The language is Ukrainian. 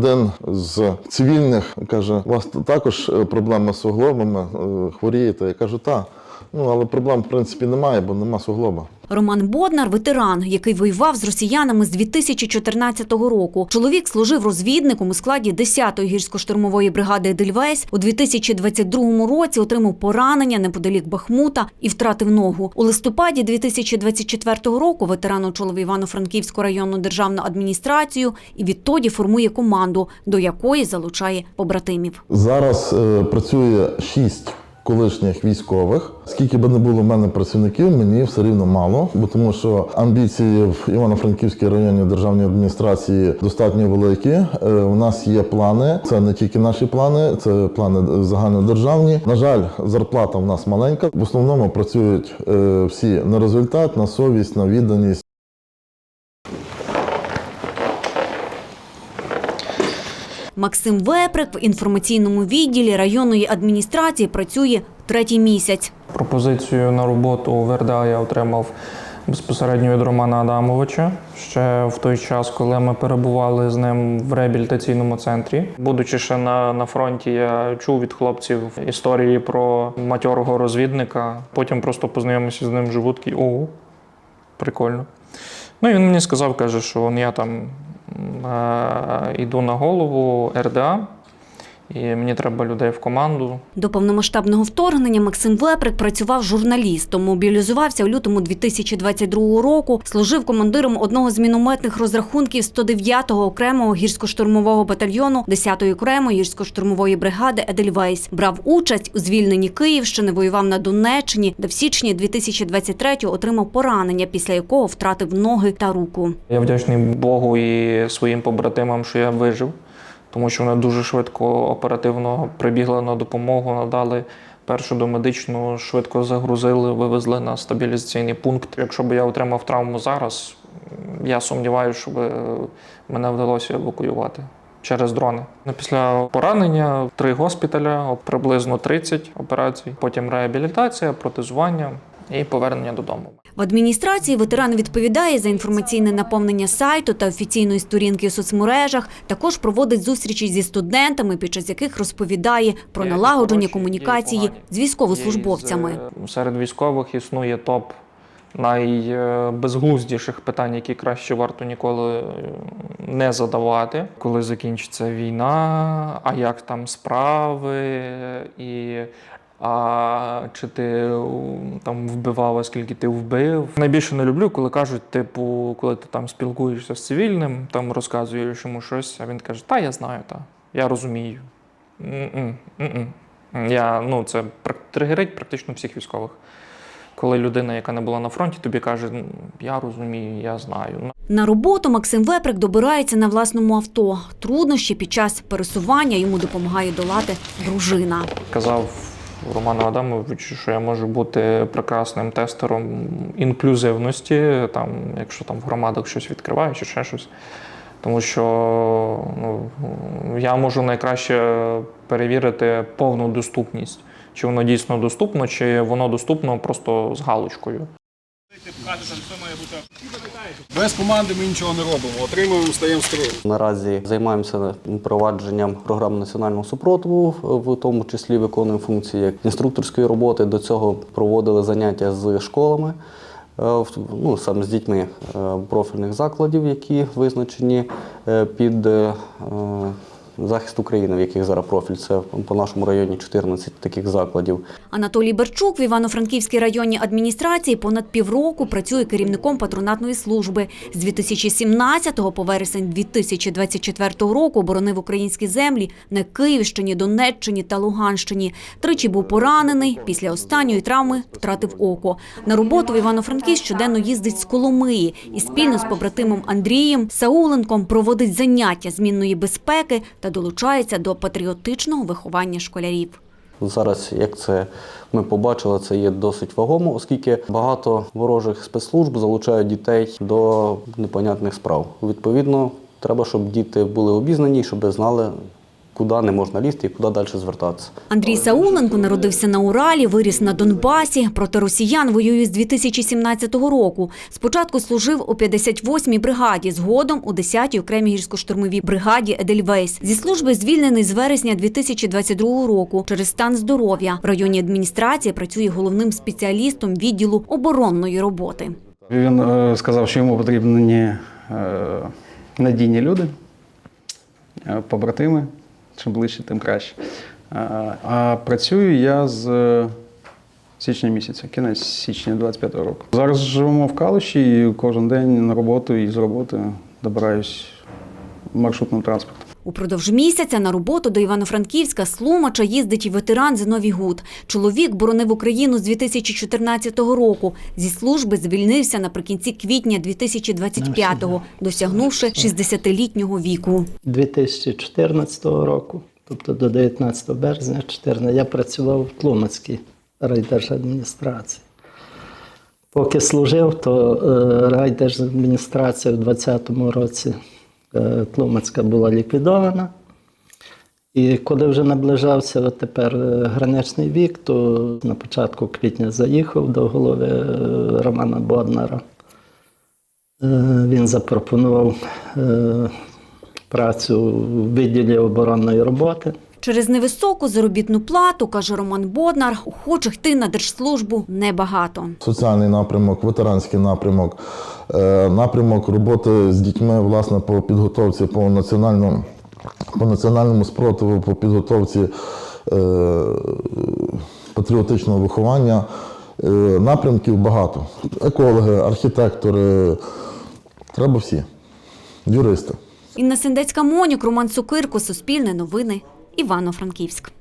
один з цивільних каже: у вас також е, проблема з суглобами, е, хворієте. Я кажу, так. Ну, але проблем, в принципі, немає, бо нема суглоба. Роман Боднар ветеран, який воював з росіянами з 2014 року. Чоловік служив розвідником у складі 10-ї гірсько-штурмової бригади Едельвейс. У 2022 році отримав поранення неподалік Бахмута і втратив ногу. У листопаді 2024 року ветеран очолив Івано-Франківську районну державну адміністрацію і відтоді формує команду, до якої залучає побратимів. Зараз е, працює шість колишніх військових. Скільки би не було в мене працівників, мені все рівно мало, бо тому що амбіції в Івано-Франківській районній державній адміністрації достатньо великі. Е, У нас є плани. Це не тільки наші плани, це плани загальнодержавні. На жаль, зарплата в нас маленька. В основному працюють е, всі на результат, на совість, на відданість. Максим Веприк в інформаційному відділі районної адміністрації працює третій місяць. Пропозицію на роботу в РДА я отримав безпосередньо від Романа Адамовича ще в той час, коли ми перебували з ним в реабілітаційному центрі. Будучи ще на, на фронті, я чув від хлопців історії про матьорого розвідника. Потім просто познайомився з ним вживу, такий ого, прикольно. Ну і він мені сказав, каже, що я там йду на голову РДА, і мені треба людей в команду. До повномасштабного вторгнення Максим Веприк працював журналістом, мобілізувався у лютому 2022 року, служив командиром одного з мінометних розрахунків 109-го окремого гірсько-штурмового батальйону 10-ї окремої гірсько-штурмової бригади Едельвейс. Брав участь у звільненні Київщини, воював на Донеччині, де в січні 2023-го отримав поранення, після якого втратив ноги та руку. Я вдячний Богу і своїм побратимам, що я вижив, тому що вони дуже швидко, оперативно прибігли на допомогу, надали першу домедичну, швидко загрузили, вивезли на стабілізаційний пункт. Якщо б я отримав травму зараз, я сумніваюся, що мене вдалося евакуювати. Через дрони. Ну, Після поранення три госпіталя, приблизно 30 операцій, потім реабілітація, протезування і повернення додому. В адміністрації ветеран відповідає за інформаційне наповнення сайту та офіційної сторінки у соцмережах. Також проводить зустрічі зі студентами, під час яких розповідає про налагодження комунікації з військовослужбовцями. Е, Серед військових існує топ найбезглуздіших питань, які краще варто ніколи е, не задавати. Коли закінчиться війна, а як там справи, і а чи ти там вбивав, а скільки ти вбив. Найбільше не люблю, коли кажуть, типу, коли ти там спілкуєшся з цивільним, там розказуєш йому щось, а він каже, та я знаю, та я розумію. М-м, м-м. Я, ну, це тригерить практично всіх військових. Коли людина, яка не була на фронті, тобі каже, «Ну, я розумію, я знаю. На роботу Максим Веприк добирається на власному авто. Труднощі під час пересування йому допомагає долати дружина. Казав Роману Адамовичу, що я можу бути прекрасним тестером інклюзивності, там, якщо там в громадах щось відкриваю чи ще щось. Тому що ну, я можу найкраще перевірити повну доступність, чи воно дійсно доступно, чи воно доступно просто з галочкою. Без команди ми нічого не робимо. Отримуємо, стаємо строю. Наразі займаємося впровадженням програм національного супротиву, в тому числі виконуємо функції інструкторської роботи. До цього проводили заняття з школами, е, ну, саме з дітьми е, профільних закладів, які визначені е, під захист України, в яких зараз профіль. Це по нашому районі 14 таких закладів. Анатолій Берчук в Івано-Франківській районній адміністрації понад півроку працює керівником патронатної служби. З 2017 по вересень 2024 року боронив українські землі на Київщині, Донеччині та Луганщині. Тричі був поранений. Після останньої травми втратив око. На роботу в Івано-Франківськ щоденно їздить з Коломиї і спільно з побратимом Андрієм Сауленком проводить заняття змінної безпеки та долучається до патріотичного виховання школярів. Зараз, як це ми побачили, це є досить вагомо, оскільки багато ворожих спецслужб залучають дітей до непонятних справ. Відповідно, треба, щоб діти були обізнані, щоб знали, куди не можна лізти і куди далі звертатися. Андрій Сауленко народився на Уралі, виріс на Донбасі. Проти росіян воює з 2017 року. Спочатку служив у 58-й бригаді, згодом у 10-й окремій гірсько-штурмовій бригаді Едельвейс. Зі служби звільнений з вересня 2022 року через стан здоров'я. В районній адміністрації працює головним спеціалістом відділу оборонної роботи. Він е, сказав, що йому потрібні е, надійні люди, е, побратими. Чим ближче, тим краще. А працюю я з е, січня місяця, кінець січня 25-го року. Зараз живемо в Калуші і кожен день на роботу і з роботи добираюсь маршрутним транспортом. Упродовж місяця на роботу до Івано-Франківська з Тлумача їздить і ветеран Зиновій Гуд. Чоловік боронив Україну з 2014 року. Зі служби звільнився наприкінці квітня 2025-го, досягнувши 60-літнього віку. 2014 року, тобто до 19 березня 2014, я працював в Тлумацькій райдержадміністрації. Поки служив, то е, райдержадміністрація в 2020 році Тлумацька була ліквідована. І коли вже наближався тепер е, граничний вік, то на початку квітня заїхав до голови е, Романа Боднара. Е, Він запропонував е, працю в відділі оборонної роботи. Через невисоку заробітну плату, каже Роман Боднар, охочих йти на держслужбу небагато. Соціальний напрямок, ветеранський напрямок, е, напрямок роботи з дітьми власне по підготовці по національному, по національному спротиву, по підготовці е, патріотичного виховання. Е, Напрямків багато. Екологи, архітектори, треба всі, юристи. Інна Сендецька Монюк, Роман Цукирко, Суспільне новини, Івано-Франківськ.